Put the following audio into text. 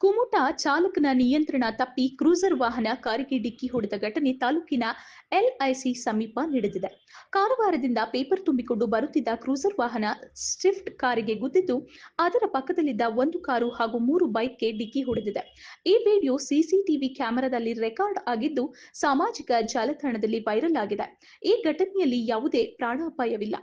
ಕುಮುಟಾ ಚಾಲಕನ ನಿಯಂತ್ರಣ ತಪ್ಪಿ ಕ್ರೂಸರ್ ವಾಹನ ಕಾರಿಗೆ ಡಿಕ್ಕಿ ಹೊಡೆದ ಘಟನೆ ತಾಲೂಕಿನ ಎಲ್ಐಸಿ ಸಮೀಪ ನಡೆದಿದೆ. ಕಾರವಾರದಿಂದ ಪೇಪರ್ ತುಂಬಿಕೊಂಡು ಬರುತ್ತಿದ್ದ ಕ್ರೂಸರ್ ವಾಹನ ಸ್ವಿಫ್ಟ್ ಕಾರಿಗೆ ಗುದ್ದಿದ್ದು, ಅದರ ಪಕ್ಕದಲ್ಲಿದ್ದ ಒಂದು ಕಾರು ಹಾಗೂ ಮೂರು ಬೈಕ್ಗೆ ಡಿಕ್ಕಿ ಹೊಡೆದಿದೆ. ಈ ವಿಡಿಯೋ ಸಿಸಿಟಿವಿ ಕ್ಯಾಮೆರಾದಲ್ಲಿ ರೆಕಾರ್ಡ್ ಆಗಿದ್ದು, ಸಾಮಾಜಿಕ ಜಾಲತಾಣದಲ್ಲಿ ವೈರಲ್ ಆಗಿದೆ. ಈ ಘಟನೆಯಲ್ಲಿ ಯಾವುದೇ ಪ್ರಾಣಾಪಾಯವಿಲ್ಲ.